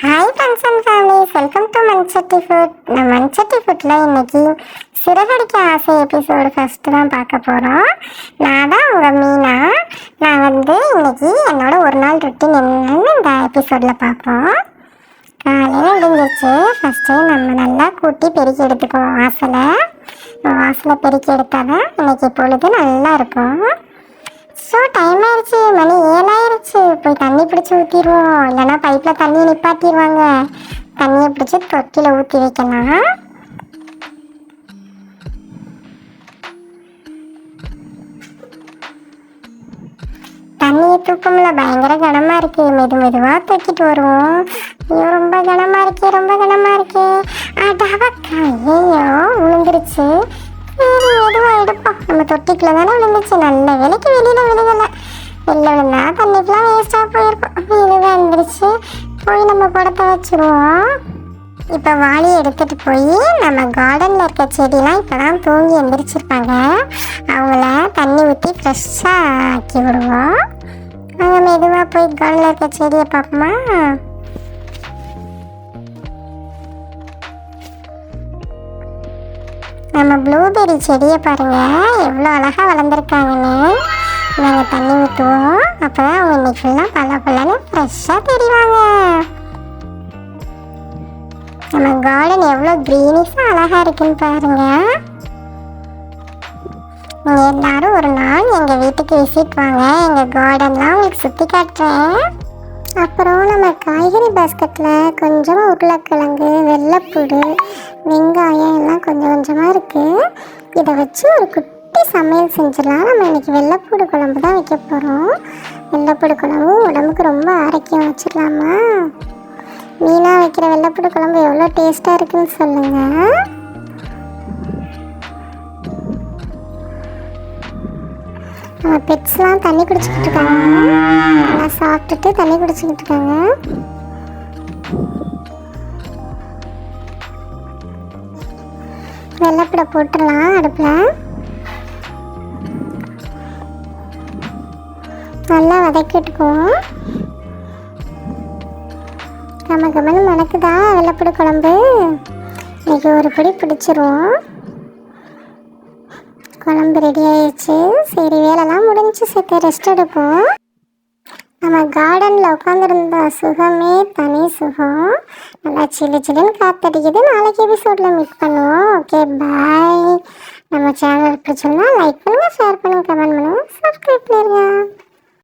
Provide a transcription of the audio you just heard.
Hi friends and families welcome to Manchatti food நான் மண்சட்டி ஃபுட்டில் இன்னைக்கு சிறகடிக்க ஆசை எபிசோடு ஃபஸ்ட்டு தான் பார்க்க போகிறோம் நான் தான் உங்கள் மீனா. நான் வந்து இன்னைக்கு என்னோட ஒரு நாள் ருட்டின் என்னன்னு இந்த எபிசோடில் பார்ப்போம். காலையில் விடிஞ்சிச்சு ஃபஸ்ட்டு நம்ம நல்லா கூட்டி பெருக்கி எடுத்துக்குவோம் வாசலை. வாசலை பெருக்கி எடுத்தால் தான் இன்னைக்கு பொழுது நல்லா இருக்கும். ஸோ டைம் ஆயிடுச்சு. மணி ஏழாயிருச்சு. பிடிச்சி ஊற்றிடுவோம் இல்லைன்னா பைப்பில் தண்ணியை நிப்பாட்டிடுவாங்க. தண்ணியை பிடிச்சி தொட்டியில் ஊற்றி வைக்கலாம். தண்ணியை தூக்கம்ல பயங்கர கனமாக இருக்கு. மெது மெதுவாக தூக்கிட்டு வருவோம். ஐயோ ரொம்ப கனமாக இருக்கே ரொம்ப கனமாக இருக்கே. அடவக்கா ஐயோ விழுந்துருச்சு சரி மெதுவாக எடுப்போம். நம்ம தொட்டிக்குள்ள தானே விழுந்துச்சு நல்ல வேலைக்கு வெளியில் வந்துருச்சு போய் நம்ம குடத்தை வச்சுருவோம். இப்போ வாளி எடுத்துட்டு போய் நம்ம கார்டனில் இருக்க செடிலாம் இப்போ தான் தூங்கி எந்திரிச்சிருப்பாங்க. அவங்கள தண்ணி ஊற்றி ஃப்ரெஷ்ஷாக ஆக்கி விடுவோம். நாங்கள் மெதுவாக போய் கார்டனில் இருக்க செடியை பார்ப்போமா? நம்ம ப்ளூபெர்ரி செடியை பாருங்கள் எவ்வளோ அழகாக வளர்ந்துருக்காங்கன்னு. நாங்கள் தண்ணி ஊற்றுவோம் அப்போ தான் அவங்க இன்னைக்கு ஃபுல்லாக பல பலன்னு ஃப்ரெஷ்ஷாக தெரிவாங்க. நம்ம கார்டன் எவ்வளோ க்ரீனிஷாக அழகாக இருக்குன்னு பாருங்க. நீங்கள் எல்லாரும் ஒரு நாள் எங்கள் வீட்டுக்கு விசிட் வாங்க. எங்கள் கார்டன்லாம் உங்களுக்கு சுற்றி காட்டுறேன். அப்புறம் நம்ம காய்கறி பாஸ்கெட்டில் கொஞ்சமாக உருளைக்கிழங்கு வெள்ளைப்பூடு வெங்காயம் எல்லாம் கொஞ்சம் கொஞ்சமாக இருக்குது இதை வச்சு ஒரு குட்டி சமையல் செஞ்சிடலாம்? நம்ம இன்றைக்கி வெள்ளைப்பூடு குழம்பு தான் வைக்க போகிறோம் வெள்ளைப்பூடு குழம்பு உடம்புக்கு ரொம்ப ஆரோக்கியம் வச்சிடலாமா? மீனாக வைக்கிற வெள்ளைப்பூடு குழம்பு எவ்வளோ டேஸ்ட்டாக இருக்குன்னு சொல்லுங்கள் நம்ம பெட்ஸ்லாம் தண்ணி குடிச்சிக்கிட்டு இருக்காங்க. நல்லா சாப்பிட்டுட்டு தண்ணி குடிச்சிக்கிட்டு இருக்காங்க. வெள்ளைப்பூடை போட்டுடலாம் அடுப்பில். நல்லா வதக்கிட்டுக்குவோம் கம கமல் மணக்குதா வெள்ளைப்பூடு குழம்பு? இன்றைக்கி ஒரு பிடி பிடிச்சிருவோம். குழம்பு ரெடி ஆயிடுச்சு. சரி வேலைலாம் முடிஞ்சு சேர்த்து ரெஸ்ட் எடுப்போம். நம்ம கார்டனில் உட்காந்துருந்த சுகமே தனி சுகம். நல்லா சில்லு சில்லுன்னு காத்தடிக்குது. நாளைக்கு எபிசோடில் மீட் பண்ணுவோம். ஓகே பாய் நம்ம சேனல் பிடிச்சிருந்தா லைக் பண்ணுங்கள் ஷேர் பண்ணுங்கள் கமெண்ட் பண்ணுங்கள் சப்ஸ்கிரைப் பண்ணிடுங்க